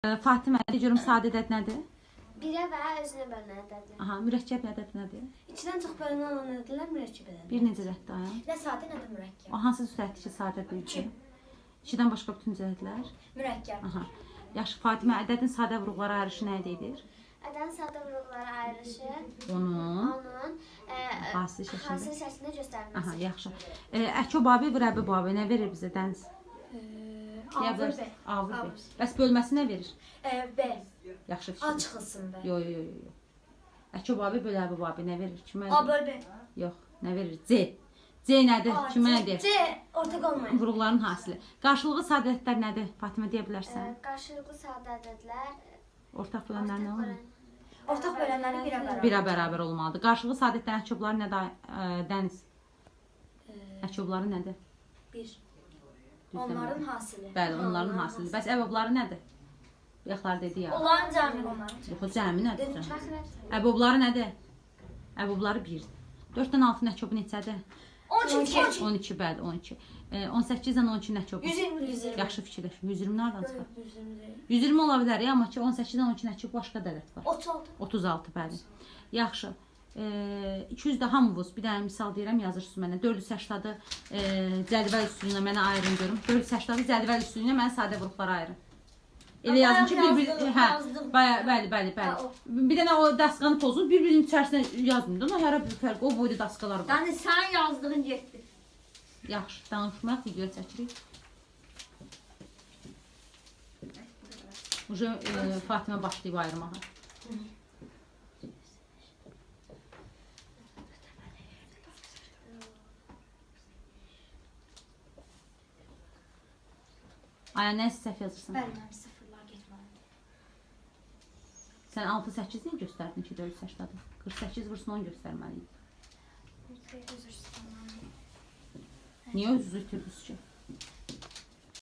Ə, Fatimə, görüm sadə ədəd nədir? Birə və özünə bölünən ədədlər. Aha, mürəkkəb ədəd nədir? İçidən çox bölünən olan ədədlər mürəkkəb ədədlər. Bir necə ədəddir aya? Nə sadə, nə də mürəkkəb. O hansı cəhətdir ki, sadədir? İki. İkidən başqa bütün cəhətlər? Mürəkkəb. Aha. Yaxşı, Fatimə, ədədin sadə vurğuları ayrışı nə edir? Ədədin sadə vurğuları ayrışı Onun onun ə, Hasil şəklində. hasil şəklində göstərilməsi. Aha, yaxşı. E, Əko babi, qrəbi babi nə verir bizə dəniz? Deyə Avır. B. Avır B. Bəs bölməsi nə verir? Ə, B. Yaxşı fikir. çıxılsın B. Yo, yo, yo, yo. yo. Əko babi, böləbi babi nə verir? Kimə? A böl B. Yox, nə verir? C. C nədir? Kimə nədir? C ortaq olmayın. Vurğuların hasili. Qarşılığı sadətlər nədir? Fatimə deyə bilərsən. qarşılıqlı sadə ədədlər Ortaq bölənlər nə olur? Ortaq bölənləri birə bərabər. Birə bərabər olmalıdır. Qarşılığı sadətlərin əkobları nədir? ə, Dəniz. Əkobları nədir? 1. Onların hasili. Bəli, onların hasili. Bəs əbobları nədir? Yaxlar dedi ya. Onların cəmi onların. Yox, cəmi nədir? Əbobları nədir? Əbobları 1. 4-dən 6-nın əkobu neçədir? 12. 12 bəli, 12. E, 18-dən 12-nin əkobu. 120. 120. Yaxşı fikirləş. 120 nədən çıxar? 120. 120 ola bilər amma ki 18-dən 12-nin əkobu başqa ədəd var. 36. 36 bəli. Yaxşı. E, 200 də hamımız bir dənə misal deyirəm, yazırsınız mənə. 480-ı e, cədvəl üstü ilə mənə ayırın görüm. 480-ı cədvəl üstü ilə mənə sadə qruplara ayırın. Elə yazın ki, bir-bir hə, bəli, bəli, bəli, bəli. Bir dənə o dasqanı pozun, bir-birinin içərisinə yazmayın. da, Ona hər bir fərq, o boyda daskalar var. Yani sen yazdığın yetti. Yaxşı, danışmaq, video çəkirik. Uje e, Fatimə başlayıb ayırmağa. Aya nə səhv yazırsan? Bəli, mənim sıfırlar getməlidir. Sən 6-8 niyə göstərdin ki, 480-dadır? 48 vursun 10 göstərməli idi. Üzr istəyirəm. Niyə özünüzü itirdiniz ki?